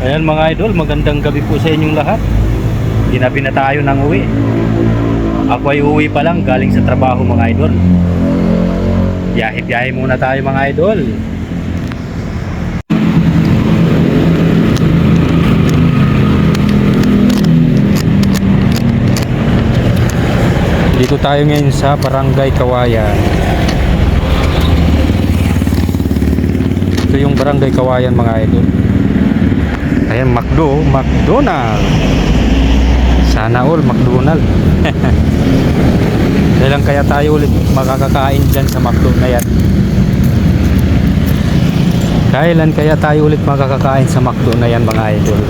Ayan mga idol, magandang gabi po sa inyong lahat. Ginabi na tayo ng uwi. Ako ay uwi pa lang galing sa trabaho mga idol. Biyahe-biyahe muna tayo mga idol. Dito tayo ngayon sa Barangay Kawayan. Ito yung Barangay Kawayan mga idol. Ayan, McDo, McDonald. Sana all McDonald. Kailan kaya tayo ulit makakakain dyan sa McDo na yan? Kailan kaya tayo ulit makakakain sa McDo na yan mga idol?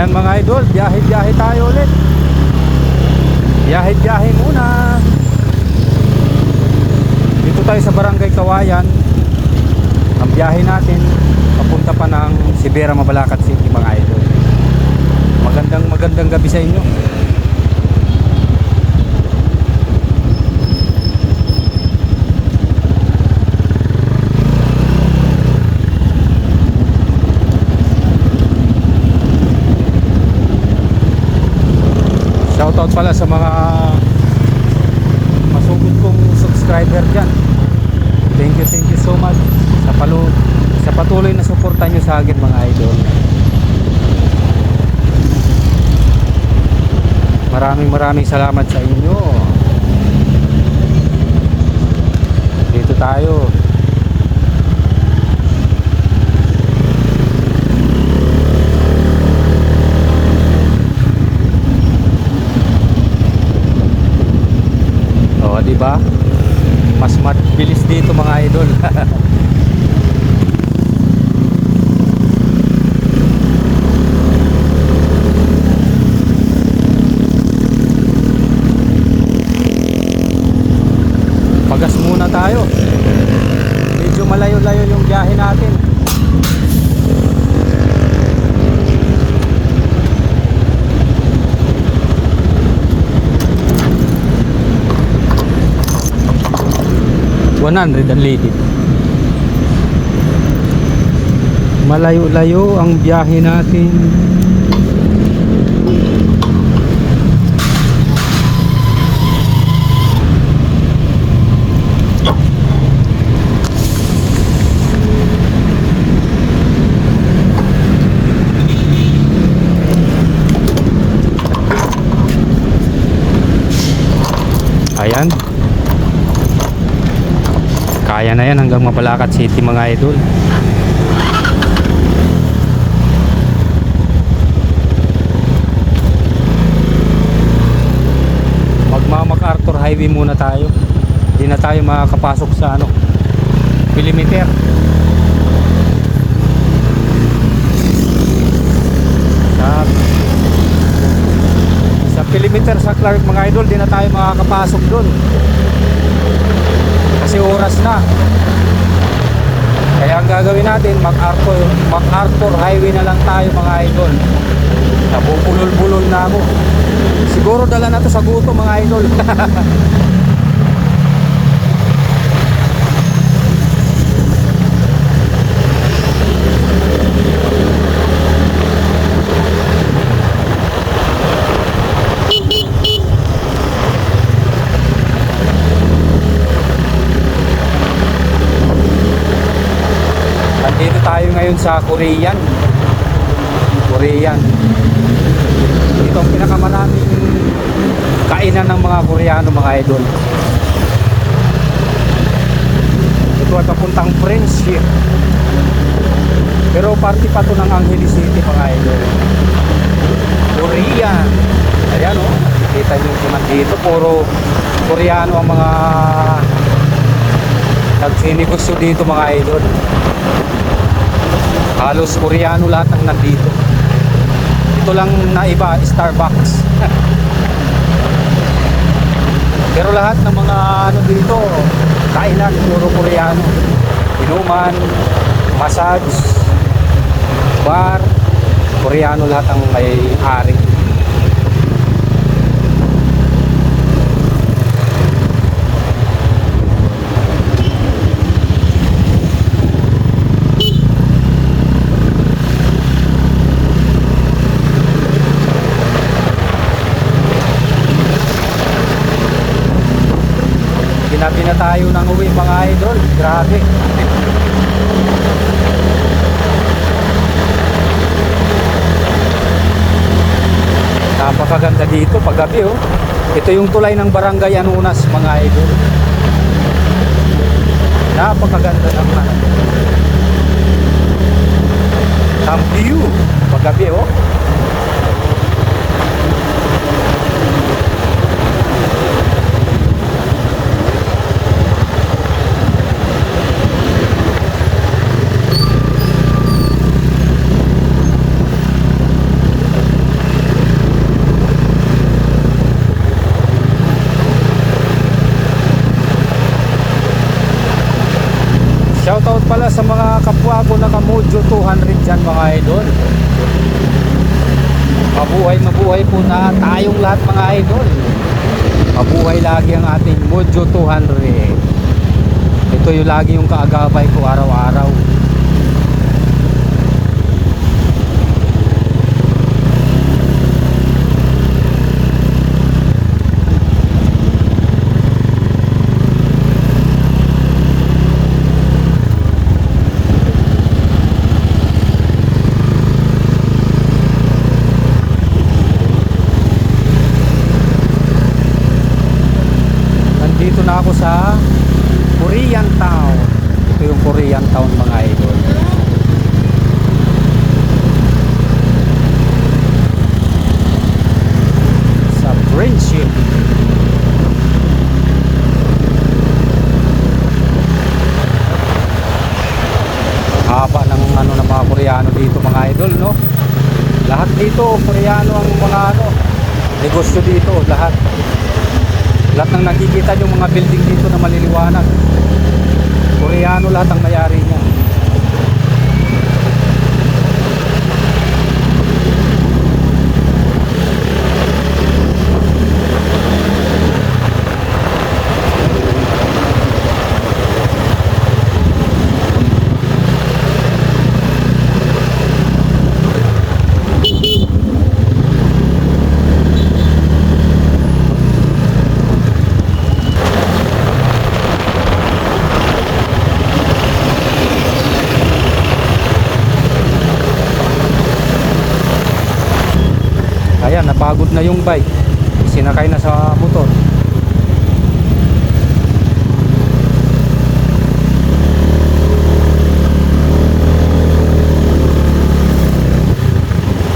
Ayan mga idol, biyahe-biyahe tayo ulit. Biyahe-biyahe muna. Dito tayo sa Barangay Kawayan. Ang biyahe natin papunta pa ng Sibera Mabalacat City mga idol. Magandang magandang gabi sa inyo. Shoutout pala sa mga masugod kong subscriber dyan. Thank you, thank you so much sa, palo, sa patuloy na suporta nyo sa akin mga idol. Maraming maraming salamat sa inyo. Dito tayo. Oh, di ba? Mas mabilis dito mga idol. Pagas muna tayo. Medyo malayo-layo yung biyahe natin. One hundred eighty. Malayo-layo ang biyahe natin. Ayan. Kaya na yan hanggang Mabalacat City mga idol. MacArthur Highway muna tayo. Hindi na tayo makakapasok sa ano, perimeter. Sa sa perimeter sa Clark mga idol, di na tayo makakapasok doon. Kasi oras na. Kaya ang gagawin natin, MacArthur, MacArthur Highway na lang tayo mga idol. Nabubulol-bulol na ako. Siguro dala na to sa guto mga idol. Nandito tayo ngayon sa Korean. Korean. Ito ang pinakamaraming kainan ng mga Koreano mga idol. Ito ay papuntang Friendship. Pero party pa to ng Angeles City mga idol. Korean. Ayan o. Oh, nakikita nyo naman dito. Puro Koreano ang mga nagsinegosyo dito mga idol. Halos Koreano lahat ang nandito. Ito lang na iba, Starbucks. Pero lahat ng mga ano dito, kainan, puro koreano. Inuman, massage, bar, koreano lahat ang may ari. Ginabi na tayo ng uwi mga idol. Grabe. Napakaganda dito paggabi oh. Ito yung tulay ng barangay Anunas mga idol. Napakaganda naman. Ang view paggabi oh. Shoutout pala sa mga kapwa ko na Kamujo 200 dyan mga idol. Mabuhay po na tayong lahat mga idol. Mabuhay lagi ang ating Mojo 200. Ito yung lagi yung kaagabay ko araw-araw. Nandito na ako sa Korean Town. Ito yung Korean Town mga idol. Sa Friendship. Haba ng ano ng mga Koreano dito mga idol, no? Lahat dito Koreano ang mga ano negosyo dito, lahat. Lahat ng nakikita yung mga building dito na maliliwanag. Koreano lahat ang mayari niya. Ayan, napagod na yung bike. Sinakay na sa motor.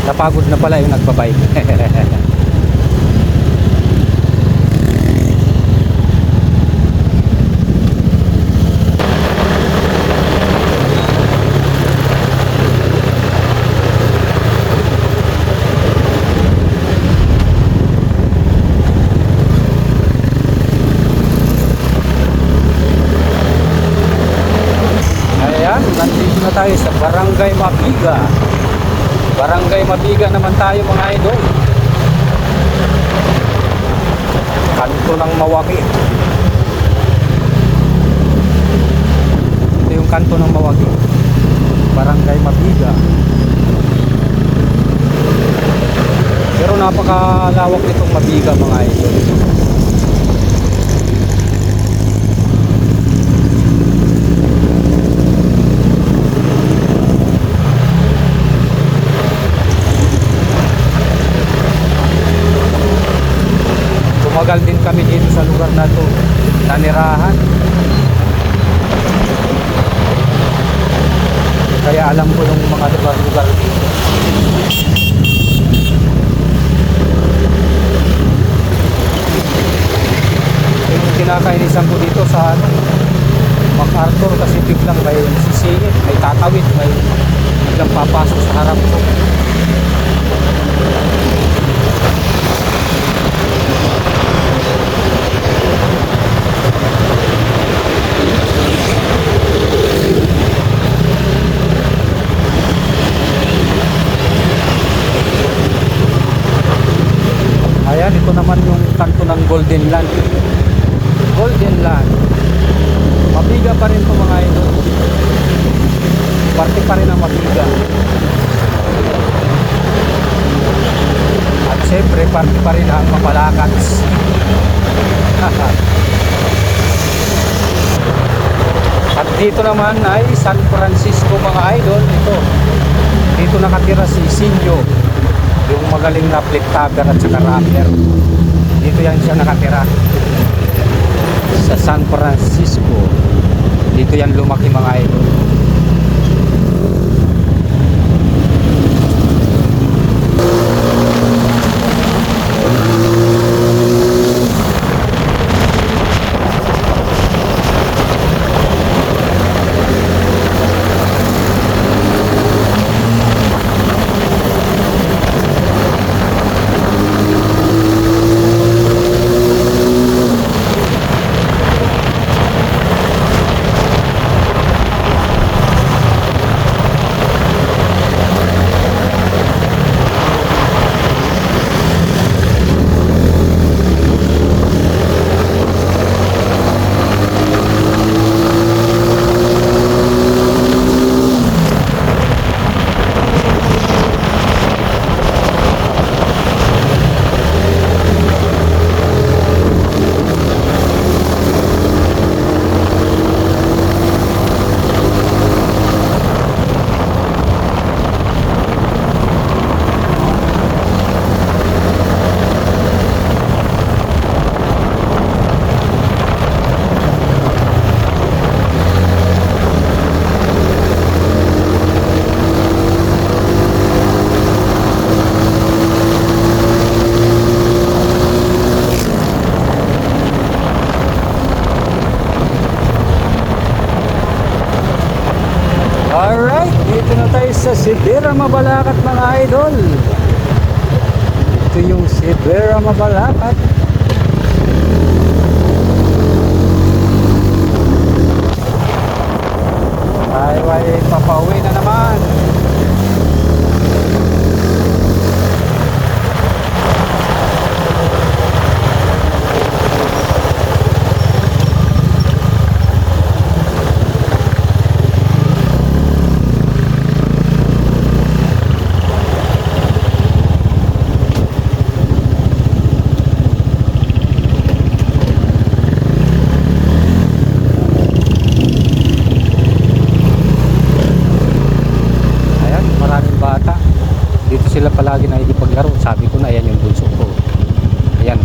Napagod na pala yung nagbabike. Ayan, nandito na tayo sa Barangay Mabiga. Barangay Mabiga naman tayo mga idol. Ng Mawaki. Ito yung kanto ng Mawaki. Barangay Mabiga. Pero napakalawak nitong Mabiga mga idol. Tumagal din kami dito sa lugar na to. Nanirahan. Kaya alam ko yung mga lugar-lugar dito. Yung kinakainisan ko dito sa ano, MacArthur kasi biglang may sisingit, may tatawid, may biglang papasok sa harap ko. Golden Land. Golden Land. Mabiga pa rin to mga idol. Parte pa rin ang mabiga. At syempre, parte pa rin ang mapalakats. At dito naman ay San Francisco mga idol. Ito. Dito nakatira si Sinyo. Yung magaling na flip tagger at saka rapper. Dito yan siya nakatira. Sa San Francisco. Dito yan lumaki mga idol. Alright, dito na tayo sa Sibera Mabalakat mga idol. Ito yung Sibera Mabalakat. Tayo ay papauwi na naman. Ayan, maraming bata. Dito sila palagi nakikipaglaro. Sabi ko na, ayan yung bunso ko. Ayan.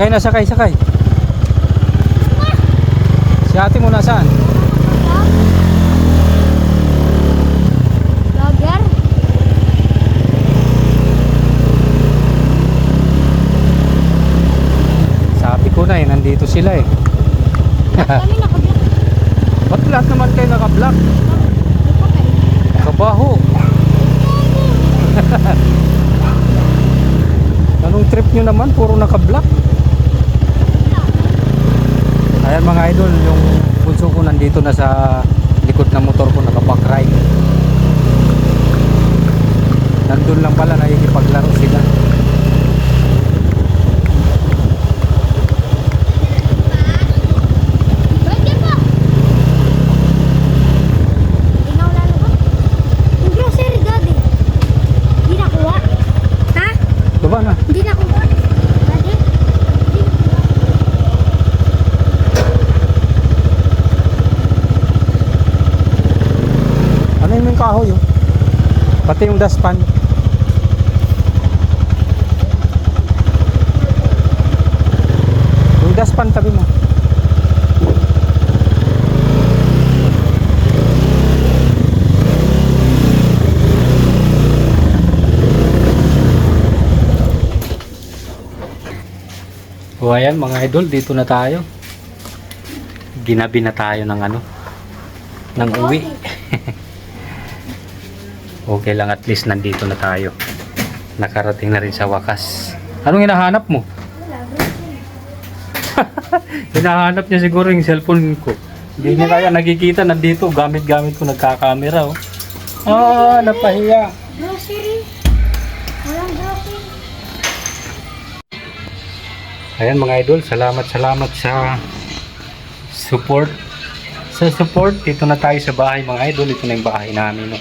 Sakay na, sakay, sakay. Si ate mo nasaan? Vlogger? Sabi ko na eh, nandito sila eh. Kami nakablog. Ba't lahat naman kayo naka-block? Kabaho. Anong trip nyo naman? Puro naka-block. Ayan mga idol, yung bunso ko nandito na sa likod ng motor ko nakaback ride. Nandun lang pala nakikipaglaro sila. Pwede po. Ikaw lalo ba? Yung grocery daddy. Hindi nakuha. Ha? Diba na? Hindi nakuha. Daddy? Hindi nakuha. Ano yung kahoy yun? Pati yung dustpan. Yung dustpan tabi mo. O ayan mga idol, dito na tayo. Ginabi na tayo ng ano, ng uwi. okay lang at least nandito na tayo. Nakarating na rin sa wakas. Anong hinahanap mo? Hinahanap niya siguro yung cellphone ko. Hindi niya kaya nakikita nandito. Gamit-gamit ko nagkakamera. Oh. Ah, napahiya. Grocery? Walang grocery. Ayan mga idol, salamat salamat sa support. Sa support, dito na tayo sa bahay mga idol. Ito na yung bahay namin. No?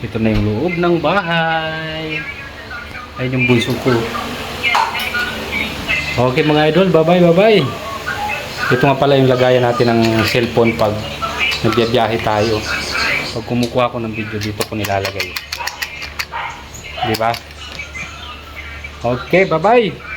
Ito na yung loob ng bahay. Ayun yung bunso ko. Okay mga idol, bye bye bye bye. Ito nga pala yung lagayan natin ng cellphone pag nagbiyahe tayo. Pag kumukuha ko ng video dito ko nilalagay. Di ba? Okay, bye bye.